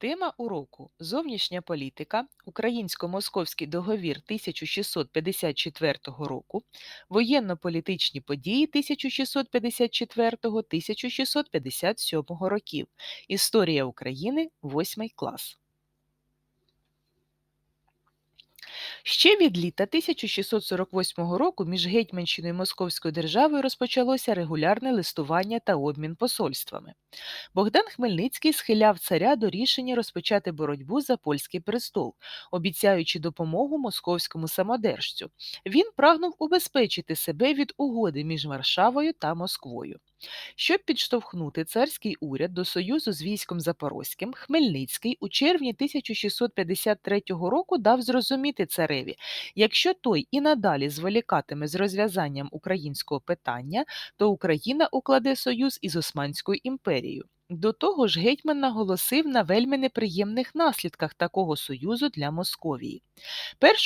Тема уроку Зовнішня політика, Українсько-Московський договір 1654 року, воєнно-політичні події 1654-1657 років, Історія України, 8 клас. Ще від літа 1648 року між Гетьманщиною і Московською державою розпочалося регулярне листування та обмін посольствами. Богдан Хмельницький схиляв царя до рішення розпочати боротьбу за польський престол, обіцяючи допомогу московському самодержцю. Він прагнув убезпечити себе від угоди між Варшавою та Москвою. Щоб підштовхнути царський уряд до союзу з військом Запорозьким, Хмельницький у червні 1653 року дав зрозуміти цареві, якщо той і надалі зволікатиме з розв'язанням українського питання, то Україна укладе союз із Османською імперією. До того ж, гетьман наголосив на вельми неприємних наслідках такого союзу для Московії.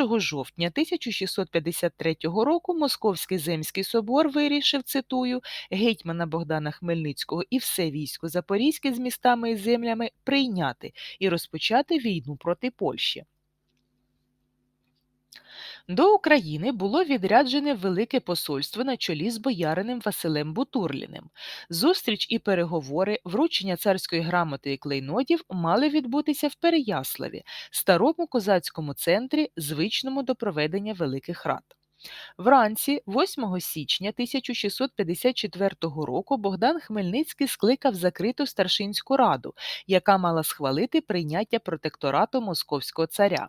1 жовтня 1653 року Московський земський собор вирішив, цитую, гетьмана Богдана Хмельницького і все військо Запорізьке з містами і землями прийняти і розпочати війну проти Польщі. До України було відряджене велике посольство на чолі з бояриним Василем Бутурліним. Зустріч і переговори, вручення царської грамоти і клейнодів мали відбутися в Переяславі, старому козацькому центрі, звичному до проведення великих рад. Вранці, 8 січня 1654 року, Богдан Хмельницький скликав закриту старшинську раду, яка мала схвалити прийняття протекторату московського царя.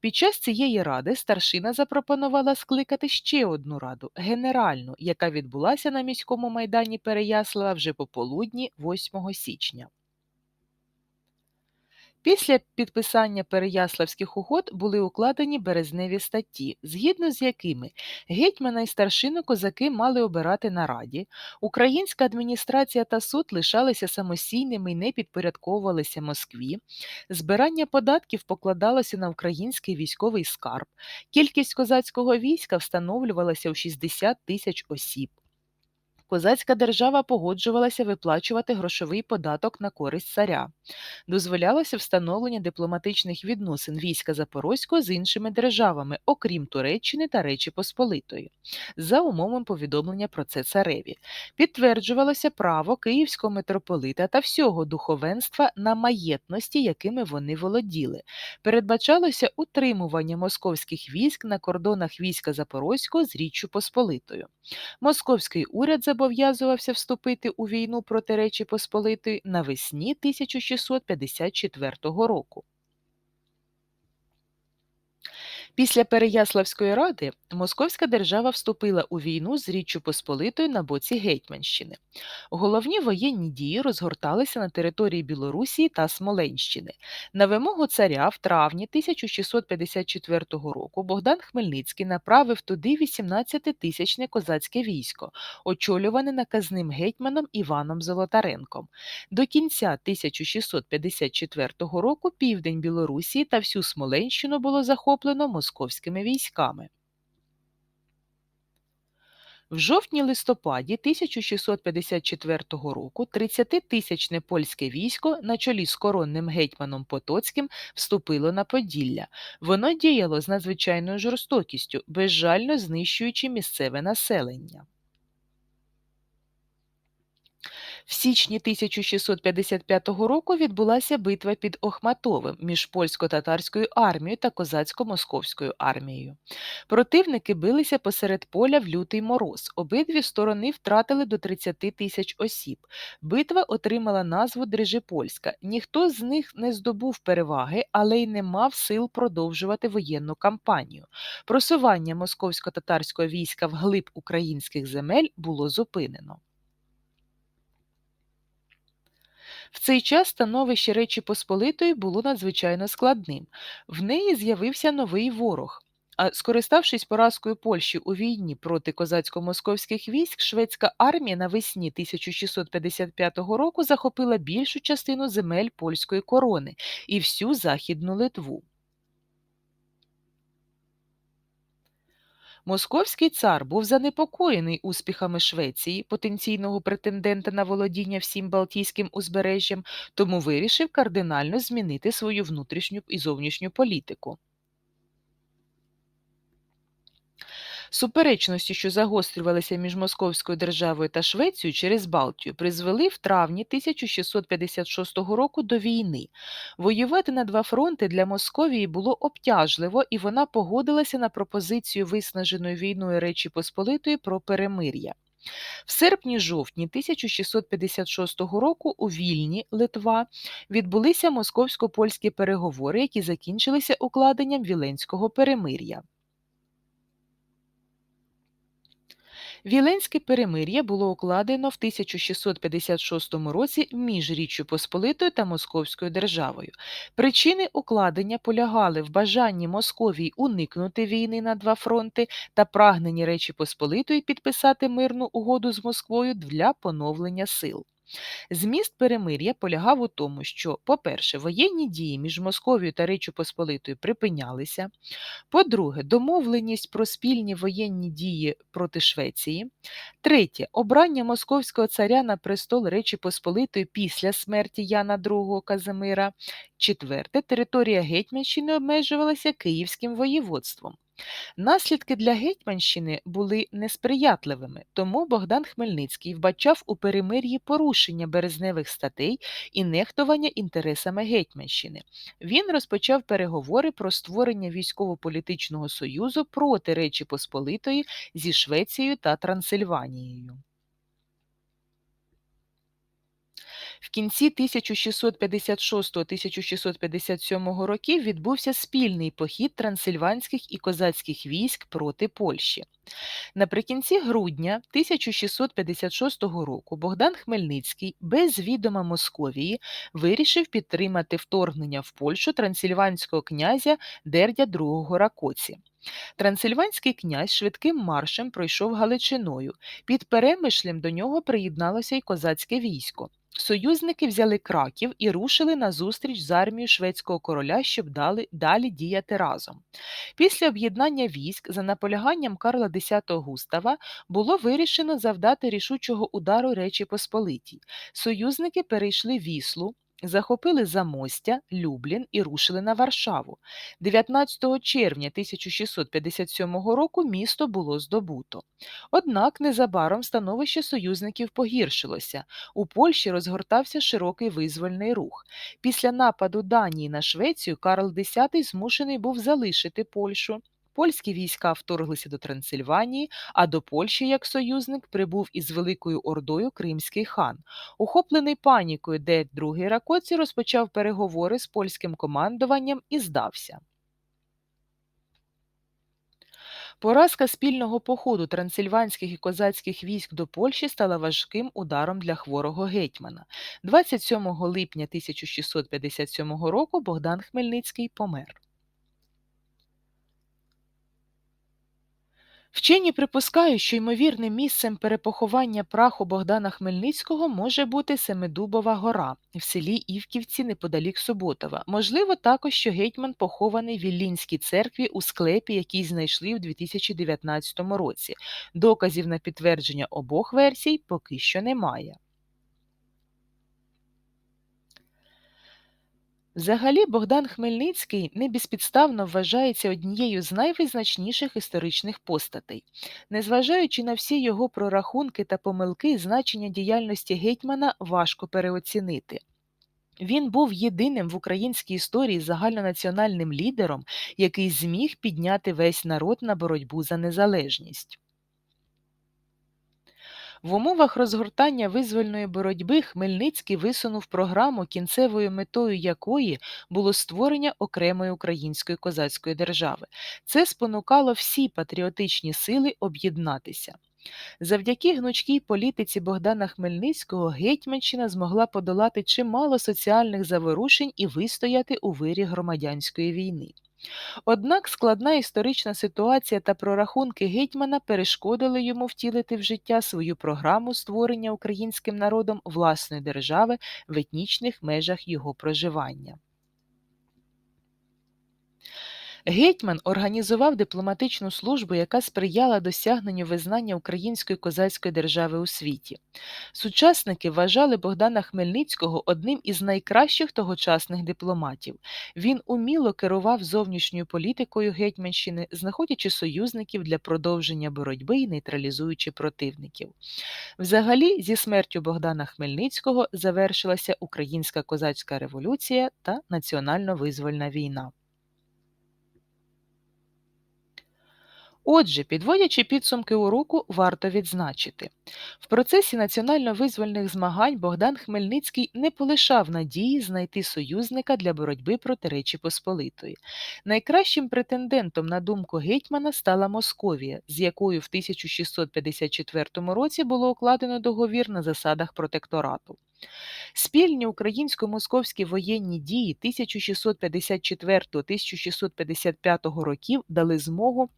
Під час цієї ради старшина запропонувала скликати ще одну раду генеральну, яка відбулася на міському майдані Переяслава вже пополудні 8 січня. Після підписання Переяславських угод були укладені березневі статті, згідно з якими гетьмана і старшину козаки мали обирати на раді, українська адміністрація та суд лишалися самостійними і не підпорядковувалися Москві, збирання податків покладалося на український військовий скарб, кількість козацького війська встановлювалася у 60 тисяч осіб. Козацька держава погоджувалася виплачувати грошовий податок на користь царя, дозволялося встановлення дипломатичних відносин війська Запорозького з іншими державами, окрім Туреччини та Речі Посполитої, за умовами повідомлення про це цареві. Підтверджувалося право київського митрополита та всього духовенства на маєтності, якими вони володіли. Передбачалося утримування московських військ на кордонах війська Запорозького з Річчю Посполитою. Московський уряд зобов'язувався вступити у війну проти Речі Посполитої навесні 1654 року. Після Переяславської ради Московська держава вступила у війну з Річчю Посполитою на боці Гетьманщини. Головні воєнні дії розгорталися на території Білорусі та Смоленщини. На вимогу царя в травні 1654 року Богдан Хмельницький направив туди 18-тисячне козацьке військо, очолюване наказним гетьманом Іваном Золотаренком. До кінця 1654 року південь Білорусі та всю Смоленщину було захоплено московськими військами. В жовтні-листопаді 1654 року 30-тисячне польське військо на чолі з коронним гетьманом Потоцьким вступило на Поділля. Воно діяло з надзвичайною жорстокістю, безжально знищуючи місцеве населення. В січні 1655 року відбулася битва під Охматовим між польсько-татарською армією та козацько-московською армією. Противники билися посеред поля в лютий мороз. Обидві сторони втратили до 30 тисяч осіб. Битва отримала назву Дрижипольська. Ніхто з них не здобув переваги, але й не мав сил продовжувати воєнну кампанію. Просування московсько-татарського війська вглиб українських земель було зупинено. В цей час становище Речі Посполитої було надзвичайно складним. В неї з'явився новий ворог. А скориставшись поразкою Польщі у війні проти козацько-московських військ, шведська армія навесні 1655 року захопила більшу частину земель польської корони і всю Західну Литву. Московський цар був занепокоєний успіхами Швеції, потенційного претендента на володіння всім Балтійським узбережжям, тому вирішив кардинально змінити свою внутрішню і зовнішню політику. Суперечності, що загострювалися між Московською державою та Швецією через Балтію, призвели в травні 1656 року до війни. Воювати на два фронти для Московії було обтяжливо, і вона погодилася на пропозицію виснаженої війною Речі Посполитої про перемир'я. В серпні-жовтні 1656 року у Вільні, Литва, відбулися московсько-польські переговори, які закінчилися укладенням Віленського перемир'я. Віленське перемир'я було укладено в 1656 році між Річчю Посполитою та Московською державою. Причини укладення полягали в бажанні Московії уникнути війни на два фронти та прагненні Речі Посполитої підписати мирну угоду з Москвою для поновлення сил. Зміст перемир'я полягав у тому, що, по-перше, воєнні дії між Московією та Речю Посполитою припинялися. По-друге, домовленість про спільні воєнні дії проти Швеції. Третє обрання московського царя на престол Речі Посполитої після смерті Яна II Казимира. Четверте, територія Гетьманщини обмежувалася Київським воєводством. Наслідки для Гетьманщини були несприятливими, тому Богдан Хмельницький вбачав у перемир'ї порушення березневих статей і нехтування інтересами Гетьманщини. Він розпочав переговори про створення військово-політичного союзу проти Речі Посполитої зі Швецією та Трансильванією. В кінці 1656-1657 років відбувся спільний похід трансильванських і козацьких військ проти Польщі. Наприкінці грудня 1656 року Богдан Хмельницький без відома Московії вирішив підтримати вторгнення в Польщу трансильванського князя Дердя II Ракоці. Трансильванський князь швидким маршем пройшов Галичиною. Під перемишлем до нього приєдналося й козацьке військо. Союзники взяли краків і рушили на зустріч з армією шведського короля, щоб дали, далі діяти разом. Після об'єднання військ за наполяганням Карла X Густава було вирішено завдати рішучого удару Речі Посполитій. Союзники перейшли віслу. Захопили Замостя, Люблін і рушили на Варшаву. 19 червня 1657 року місто було здобуто. Однак незабаром становище союзників погіршилося. У Польщі розгортався широкий визвольний рух. Після нападу Данії на Швецію Карл X змушений був залишити Польщу. Польські війська вторглися до Трансильванії, а до Польщі як союзник прибув із Великою Ордою Кримський хан. Охоплений панікою, де другий Ракоці розпочав переговори з польським командуванням і здався. Поразка спільного походу трансильванських і козацьких військ до Польщі стала важким ударом для хворого гетьмана. 27 липня 1657 року Богдан Хмельницький помер. Вчені припускають, що ймовірним місцем перепоховання праху Богдана Хмельницького може бути Семидубова гора в селі Івківці неподалік Суботова. Можливо, також що гетьман похований в Іллінській церкві у склепі, який знайшли в 2019 році. Доказів на підтвердження обох версій поки що немає. Взагалі, Богдан Хмельницький не безпідставно вважається однією з найвизначніших історичних постатей. Незважаючи на всі його прорахунки та помилки, значення діяльності гетьмана важко переоцінити. Він був єдиним в українській історії загальнонаціональним лідером, який зміг підняти весь народ на боротьбу за незалежність. В умовах розгортання визвольної боротьби Хмельницький висунув програму, кінцевою метою якої було створення окремої української козацької держави. Це спонукало всі патріотичні сили об'єднатися. Завдяки гнучкій політиці Богдана Хмельницького Гетьманщина змогла подолати чимало соціальних заворушень і вистояти у вирі громадянської війни. Однак складна історична ситуація та прорахунки гетьмана перешкодили йому втілити в життя свою програму створення українським народом власної держави в етнічних межах його проживання. Гетьман організував дипломатичну службу, яка сприяла досягненню визнання української козацької держави у світі. Сучасники вважали Богдана Хмельницького одним із найкращих тогочасних дипломатів. Він уміло керував зовнішньою політикою Гетьманщини, знаходячи союзників для продовження боротьби і нейтралізуючи противників. Взагалі, зі смертю Богдана Хмельницького завершилася Українська козацька революція та національно-визвольна війна. Отже, підводячи підсумки уроку, варто відзначити, в процесі національно-визвольних змагань Богдан Хмельницький не полишав надії знайти союзника для боротьби проти Речі Посполитої. Найкращим претендентом на думку гетьмана стала Московія, з якою в 1654 році було укладено договір на засадах протекторату. Спільні українсько-московські воєнні дії 1654-1655 років дали змогу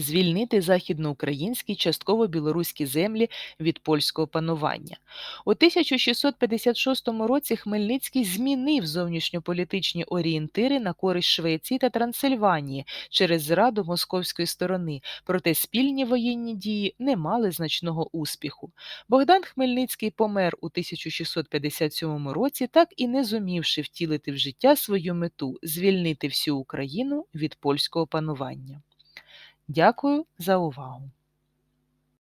звільнити західноукраїнські частково білоруські землі від польського панування. У 1656 році Хмельницький змінив зовнішньополітичні орієнтири на користь Швеції та Трансильванії через зраду московської сторони, проте спільні воєнні дії не мали значного успіху. Богдан Хмельницький помер у 1657 році, так і не зумівши втілити в життя свою мету звільнити всю Україну від польського панування. Дякую за увагу!